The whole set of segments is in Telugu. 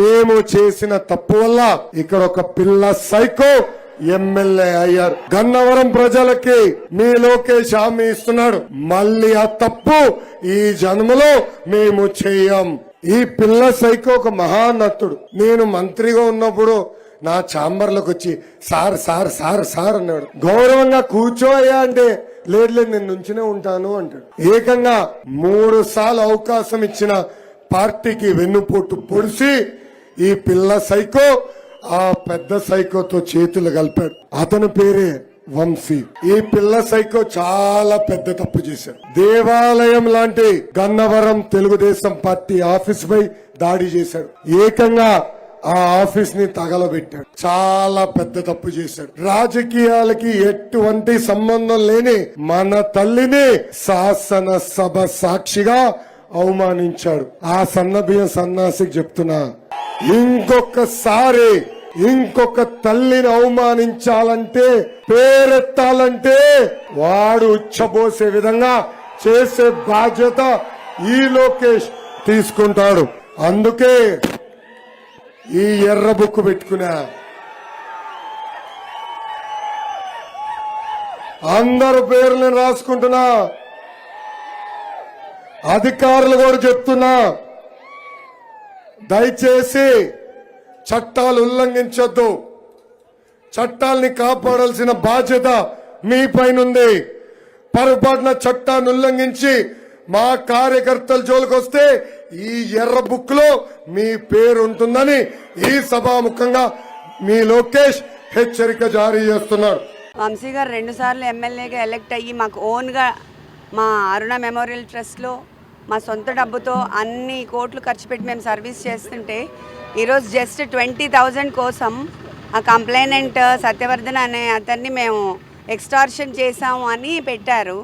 మేము చేసిన తప్పు వల్ల ఇక్కడ ఒక పిల్ల సైకో ఎమ్మెల్యే అయ్యారు. గన్నవరం ప్రజలకి మీ లోకేష్ హామీ ఇస్తున్నాడు. మళ్ళీ ఆ తప్పు ఈ జన్మలో మేము చేయం. ఈ పిల్ల సైకో ఒక మహానటుడు. నేను మంత్రిగా ఉన్నప్పుడు నా ఛాంబర్లకు వచ్చి సార్ సార్ సార్ సార్ అన్నాడు. గౌరవంగా కూర్చోయ్యా అంటే లేదు లేదు నేను నుంచునే ఉంటాను అంటాడు. ఏకంగా మూడు సార్లు అవకాశం ఇచ్చిన పార్టీకి వెన్నుపోటు పొడిసి ఈ పిల్ల సైకో ఆ పెద్ద సైకోతో చేతులు కలిపాడు. అతని పేరే వంశీ. ఈ పిల్ల సైకో చాలా పెద్ద తప్పు చేశాడు. దేవాలయం లాంటి గన్నవరం తెలుగుదేశం పార్టీ ఆఫీస్ పై దాడి చేశాడు. ఏకంగా ఆ ఆఫీస్ని తగలబెట్టాడు. చాలా పెద్ద తప్పు చేశాడు. రాజకీయాలకి ఎటువంటి సంబంధం లేని మన తల్లిని శాసన సభ సాక్షిగా అవమానించాడు. ఆ సన్నబియ్యం సన్నాసికి చెప్తున్నా. ఇంకొకసారి ఇంకొక తల్లిని అవమానించాలంటే పేరెత్తాలంటే వాడు ఉచ్చబోసే విధంగా చేసే బాధ్యత ఈ లోకేష్ తీసుకుంటాడు. అందుకే ఈ ఎర్ర బుక్ పెట్టుకున్నా. అందరు పేర్లను రాసుకుంటున్నా. అధికారులు కూడా చెప్తున్నా. దయచేసి చట్టాలు ఉల్లంఘించొద్దు. చట్టాల్ని కాపాడాల్సిన బాధ్యత మీ పైనుంది. పొరపాటున చట్టాన్ని ఉల్లంఘించి మా కార్యకర్తల జోలికొస్తే ఈ ఎర్ర బుక్లో మీ పేరు ఉంటుందని ఈ సభాముఖంగా మీ లోకేష్ హెచ్చరిక జారీ చేస్తున్నారు. వంశీ గారు రెండుసార్లు ఎమ్మెల్యేగా ఎలక్ట్ అయ్యి మాకు ఓన్గా మా అరుణ మెమోరియల్ ట్రస్ట్లో మా సొంత డబ్బుతో అన్ని కోట్లు ఖర్చు పెట్టి మేము సర్వీస్ చేస్తుంటే ఈరోజు జస్ట్ ట్వంటీ థౌజండ్ కోసం ఆ కంప్లైనెంట్ సత్యవర్ధన్ అనే అతన్ని మేము ఎక్స్టార్షన్ చేసాము అని పెట్టారు.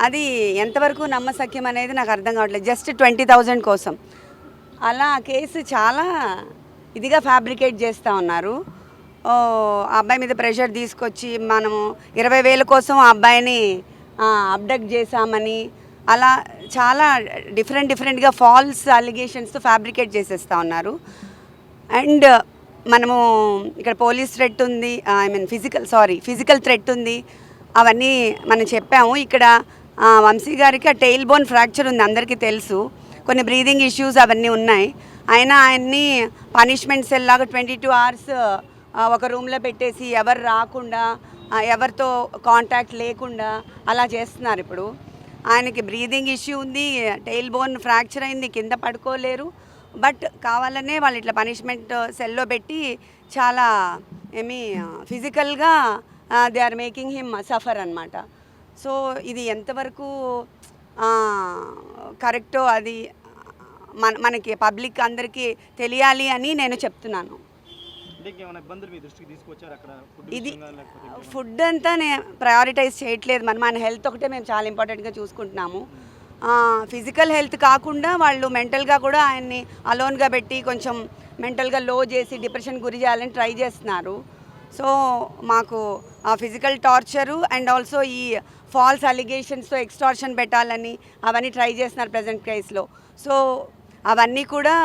అది ఎంతవరకు నమ్మసక్యం అనేది నాకు అర్థం కావట్లేదు. జస్ట్ ట్వంటీ థౌజండ్ కోసం. అలా ఆ కేసు చాలా ఇదిగా ఫ్యాబ్రికేట్ చేస్తూ ఉన్నారు. ఓ, అబ్బాయి మీద ప్రెషర్ తీసుకొచ్చి మనము ఇరవై వేల కోసం ఆ అబ్బాయిని అబ్డక్ట్ చేశామని అలా చాలా డిఫరెంట్ డిఫరెంట్గా ఫాల్స్ అలిగేషన్స్తో ఫ్యాబ్రికేట్ చేసేస్తూ ఉన్నారు. అండ్ మనము ఇక్కడ పోలీస్ థ్రెట్ ఉంది I mean physical sorry physical threat ఉంది. అవన్నీ మనం చెప్పాము. ఇక్కడ వంశీ గారికి ఆ టెయిల్ బోన్ ఫ్రాక్చర్ ఉంది అందరికీ తెలుసు. కొన్ని బ్రీదింగ్ ఇష్యూస్ అవన్నీ ఉన్నాయి. అయినా ఆయన్ని పనిష్మెంట్ సెల్ లాగా ట్వంటీ టూ అవర్స్ ఒక రూమ్లో పెట్టేసి ఎవరు రాకుండా ఎవరితో కాంటాక్ట్ లేకుండా అలా చేస్తున్నారు ఇప్పుడు. ఆయనకి బ్రీదింగ్ ఇష్యూ ఉంది టెయిల్ బోన్ ఫ్రాక్చర్ అయింది కింద పడుకోలేరు. బట్ కావాలనే వాళ్ళు ఇట్లా పనిష్మెంట్ సెల్లో పెట్టి చాలా ఏమి ఫిజికల్గా they are making him suffer అనమాట సో ఇది ఎంతవరకు కరెక్టో అది మన మనకి పబ్లిక్ అందరికీ తెలియాలి అని నేను చెప్తున్నాను. ఇది ఫుడ్ అంతా నేను ప్రయారిటైజ్ చేయట్లేదు. మన మన హెల్త్ ఒకటే మేము చాలా ఇంపార్టెంట్గా చూసుకుంటున్నాము. ఫిజికల్ హెల్త్ కాకుండా వాళ్ళు మెంటల్గా కూడా ఆయన్ని అలోన్గా పెట్టి కొంచెం మెంటల్గా లో చేసి డిప్రెషన్ గురి చేయాలని ట్రై చేస్తున్నారు. సో మాకు ఆ ఫిజికల్ టార్చరు అండ్ ఆల్సో ఈ ఫాల్స్ అలిగేషన్స్తో ఎక్స్టార్షన్ పెట్టాలని అవన్నీ ట్రై చేస్తున్నారు ప్రజెంట్ కేసులో సో అవన్నీ కూడా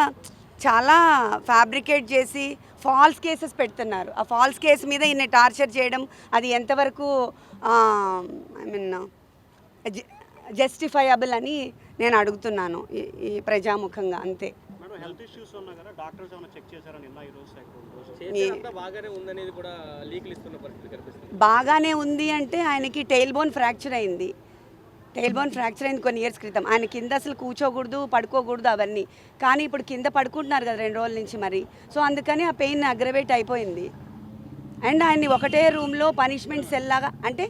చాలా ఫ్యాబ్రికేట్ చేసి ఫాల్స్ కేసెస్ పెడుతున్నారు. ఆ ఫాల్స్ కేసు మీద ఈయన టార్చర్ చేయడం అది ఎంతవరకు ఐ మీన్ జస్టిఫైయబుల్ అని నేను అడుగుతున్నాను ఈ- ఈ ప్రజాముఖంగా అంతే. మేడం హెల్త్ ఇష్యూస్ ఉన్నా కదా డాక్టర్స్ ఏమైనా చెక్ చేశారా నిన్న ఈ రోజు సాయంత్రం రోజు చేసేదంతా బాగానే ఉందనేది కూడా లీకులు ఇస్తున్న పరిస్థితి కనిపిస్తుంది. బాగానే ఉంది అంటే ఆయనకి టెయిల్ బోన్ ఫ్రాక్చర్ అయింది. టైల్ బోన్ ఫ్రాక్చర్ అయింది కొన్ని ఇయర్స్ క్రితం. ఆయన కింద అసలు కూర్చోకూడదు పడుకోకూడదు అవన్నీ. కానీ ఇప్పుడు కింద పడుకుంటున్నారు కదా రెండు రోజుల నుంచి మరి. సో అందుకని ఆ పెయిన్ అగ్రవేట్ అయిపోయింది. అండ్ ఆయన్ని ఒకటే రూమ్లో పనిష్మెంట్ సెల్ లాగా అంటే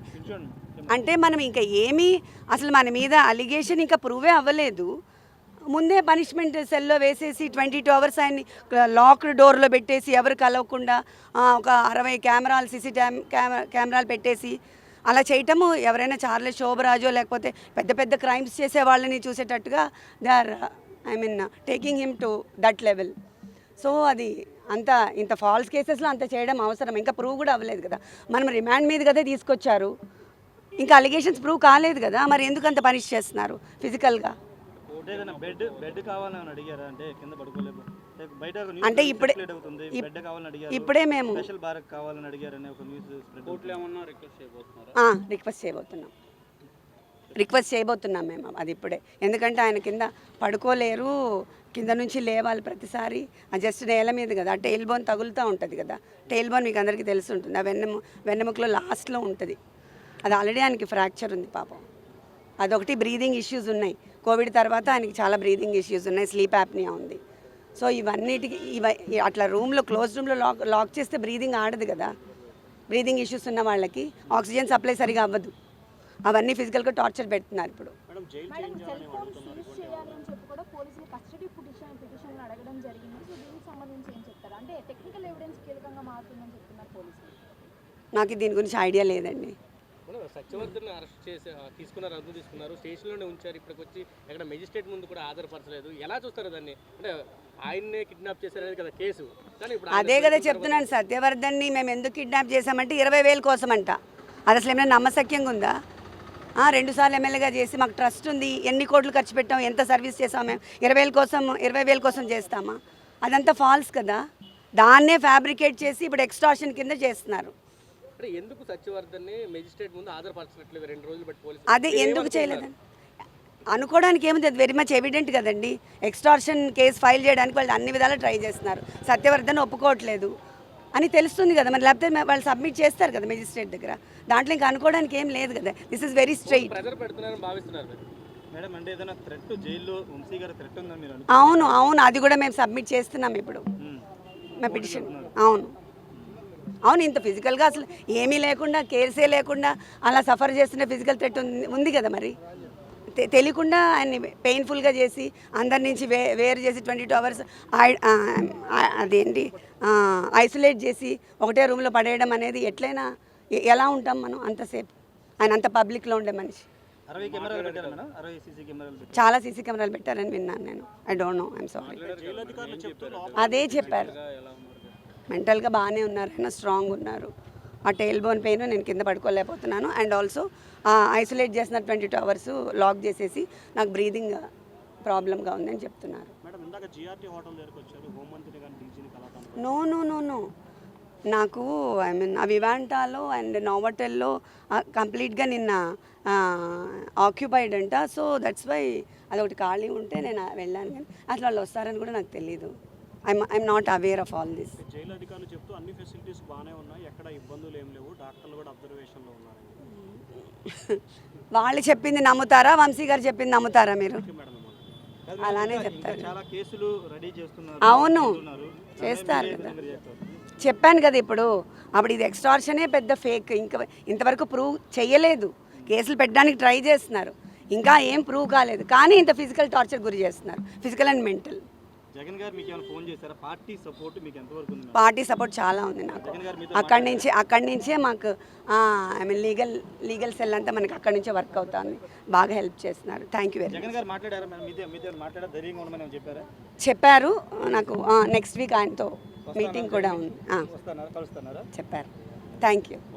అంటే మనం ఇంకా ఏమీ అసలు మన మీద అలిగేషన్ ఇంకా ప్రూవే అవ్వలేదు. ముందే పనిష్మెంట్ సెల్లో వేసేసి ట్వంటీ టూ అవర్స్ ఆయన్ని లాక్డ్ డోర్లో పెట్టేసి ఎవరు కలవకుండా ఒక అరవై కెమెరాలు సీసీ కెమెరాలు పెట్టేసి అలా చేయటము ఎవరైనా చార్లెస్ శోభరాజో లేకపోతే పెద్ద పెద్ద క్రైమ్స్ చేసే వాళ్ళని చూసేటట్టుగా they are I mean taking him to that level. So అది అంత ఇంత ఫాల్స్ కేసెస్లో అంత చేయడం అవసరం. ఇంకా ప్రూవ్ కూడా అవ్వలేదు కదా. మనం రిమాండ్ మీద కదా తీసుకొచ్చారు. ఇంకా అలిగేషన్స్ ప్రూవ్ కాలేదు కదా. మరి ఎందుకు అంత పనిష్ చేస్తున్నారు ఫిజికల్గా? బెడ్ బెడ్ కావాలని అడిగారా? అంటే కింద పడుకోలేదు అంటే ఇప్పుడే- ఇప్పుడే మేము స్పెషల్ బారక్ కావాలని అడిగారని ఒక న్యూస్ స్ప్రెడ్ కోర్టులో ఏమన్నా రిక్వెస్ట్ చేయబోతున్నారా? రిక్వెస్ట్ చేయబోతున్నాం. రిక్వెస్ట్ చేయబోతున్నాం మేము అది ఇప్పుడే. ఎందుకంటే ఆయన కింద పడుకోలేరు కింద నుంచి లేవాలి ప్రతిసారి. ఆ జస్ట్ నేల మీద కదా ఆ టైల్ బోన్ తగులుతూ ఉంటుంది కదా. టైల్ బోన్ మీకు అందరికీ తెలిసి ఉంటుంది. ఆ వెన్నెము వెన్నెముకలో లాస్ట్లో ఉంటుంది. అది ఆల్రెడీ ఆయనకి ఫ్రాక్చర్ ఉంది పాపం. అదొకటి బ్రీదింగ్ ఇష్యూస్ ఉన్నాయి. కోవిడ్ తర్వాత ఆయనకి చాలా బ్రీదింగ్ ఇష్యూస్ ఉన్నాయి. స్లీప్ యాప్నియా ఉంది. సో ఇవన్నిటికి ఇవ అట్లా రూమ్లో క్లోజ్ రూమ్లో లాక్ లాక్ చేస్తే బ్రీదింగ్ ఆడదు కదా. బ్రీదింగ్ ఇష్యూస్ ఉన్న వాళ్ళకి ఆక్సిజన్ సప్లై సరిగా అవ్వదు. అవన్నీ ఫిజికల్గా టార్చర్ పెడుతున్నారు ఇప్పుడు. నాకు దీని గురించి ఐడియా లేదండి. మనం సత్యవర్ధన్ అరెస్ట్ చేసి తీసుకున్నారు అదుపు తీసుకున్నారు. స్టేషన్లోనే ఉంచారు. ఇప్పటికి వచ్చి ఎక్కడ మెజిస్ట్రేట్ ముందు కూడా ఆధారపరచలేదు ఎలా చూస్తారు దాన్ని? అంటే ఆయన్నే కిడ్నాప్ చేశారనేది కదా కేసు. కానీ ఇప్పుడు ఆయన అదే కదా చెప్తున్నాను సత్యవర్ధన్ని మేము ఎందుకు కిడ్నాప్ చేశామంటే ఇరవై వేల కోసం అంట అది అసలు ఏమైనా నమ్మశక్యంగా ఉందా? ఆ, రెండు సార్లు ఎమ్మెల్యేగా చేసి మాకు ట్రస్ట్ ఉంది. ఎన్ని కోట్లు ఖర్చు పెట్టాం? ఎంత సర్వీస్ చేసాం మేము? ఇరవై వేల కోసం ఇరవై వేల కోసం చేస్తామా? అదంతా ఫాల్స్ కదా. దాన్నే ఫ్యాబ్రికేట్ చేసి ఇప్పుడు ఎక్స్టార్షన్ కింద చేస్తున్నారు. ఎందుకు సత్యవర్ధన్ని మెజిస్ట్రేట్ ముందు ఆధారపరచట్లేదు రెండు రోజులు బట్టి పోలీసు అదే ఎందుకు చేయలేదని అనుకోవడానికి ఏముంది? అది వెరీ మచ్ ఎవిడెంట్ కదండి. ఎక్స్టార్షన్ కేసు ఫైల్ చేయడానికి వాళ్ళు అన్ని విధాలా ట్రై చేస్తున్నారు. సత్యవర్ధన్ ఒప్పుకోవట్లేదు అని తెలుస్తుంది కదా మరి. లేకపోతే వాళ్ళు సబ్మిట్ చేస్తారు కదా మెజిస్ట్రేట్ దగ్గర. దాంట్లో ఇంకా అనుకోవడానికి ఏం లేదు కదా. దిస్ ఇస్ వెరీ స్ట్రైట్ అవును అవును. అది కూడా మేము సబ్మిట్ చేస్తున్నాం ఇప్పుడు. మా పిటిషన్. అవును. అవును ఇంత ఫిజికల్గా అసలు ఏమీ లేకుండా కేర్సే లేకుండా అలా సఫర్ చేస్తున్న ఫిజికల్ థ్రెట్ ఉంది ఉంది కదా మరి? తె- తెలియకుండా ఆయన్ని పెయిన్ఫుల్గా చేసి అందరి నుంచి వే వేరు చేసి ట్వంటీ టూ అవర్స్ అదేంటి ఐసోలేట్ చేసి ఒకటే రూమ్లో పడేయడం అనేది ఎట్లయినా ఎలా ఉంటాం మనం అంతసేపు? ఆయన అంత పబ్లిక్లో ఉండే మనిషి. చాలా సీసీ కెమెరాలు పెట్టారని విన్నాను నేను. I don't know I'm sorry అదే చెప్పారు. మెంటల్గా బాగానే ఉన్నారు ఆయన స్ట్రాంగ్ ఉన్నారు. ఆ టైల్ బోన్ పెయిన్ నేను కింద పడుకోలేకపోతున్నాను. అండ్ ఆల్సో ఐసోలేట్ చేసిన ట్వంటీ టూ అవర్స్ లాక్ చేసేసి నాకు బ్రీదింగ్ ప్రాబ్లంగా ఉందని చెప్తున్నారు. నో నో నో నో నాకు ఐ మీన్ ఆ వివాంటాలో అండ్ నోవటెల్లో కంప్లీట్గా నిన్న ఆక్యుపైడ్ అంట. సో దట్స్ వై అదొకటి ఖాళీ ఉంటే నేను వెళ్ళాను కానీ అసలు వాళ్ళు వస్తారని కూడా నాకు తెలియదు I'm I'm not aware of all this jail అధికారులు చెప్తూ అన్ని ఫెసిలిటీస్ బాగానే ఉన్నాయి ఎక్కడ ఇబ్బందులు ఏం లేవు. డాక్టర్లు కూడా అబ్జర్వేషన్లో ఉన్నారు. వాళ్ళు చెప్పింది నమ్ముతారా? వంశీ గారు చెప్పింది నమ్ముతారా మీరు. అలానే చెప్తారు. అవును. చేస్తారు కదా. చెప్పాను కదా ఇప్పుడు. అప్పుడు ఇది ఎక్స్టార్షనే పెద్ద ఫేక్ ఇంకా ఇంతవరకు ప్రూవ్ చేయలేదు కేసులు పెట్టడానికి ట్రై చేస్తున్నారు. ఇంకా ఏం ప్రూవ్ కాలేదు. కానీ ఇంత ఫిజికల్ టార్చర్ గురి చేస్తున్నారు. ఫిజికల్ అండ్ మెంటల్ జగన్ గారు మీకు ఏమైనా ఫోన్ చేశారా? పార్టీ సపోర్ట్ మీకు ఎంతవరకు ఉంది? మేడం? సపోర్ట్ చాలా ఉంది నాకు. అక్కడి నుంచి అక్కడి నుంచే మాకు I mean legal legal cell అంతా మనకి అక్కడి నుంచే వర్క్ అవుతుంది. బాగా హెల్ప్ చేస్తున్నారు. Thank you very much Jagan గారు మాట్లాడారా? మేడం మీతో మీతో మాట్లాడారు? ధైర్యంగా ఉండమని ఏమైనా చెప్పారా? చెప్పారు. నాకు నెక్స్ట్ వీక్ ఆయనతో మీటింగ్ కూడా ఉంది. చెప్పారు. Thank you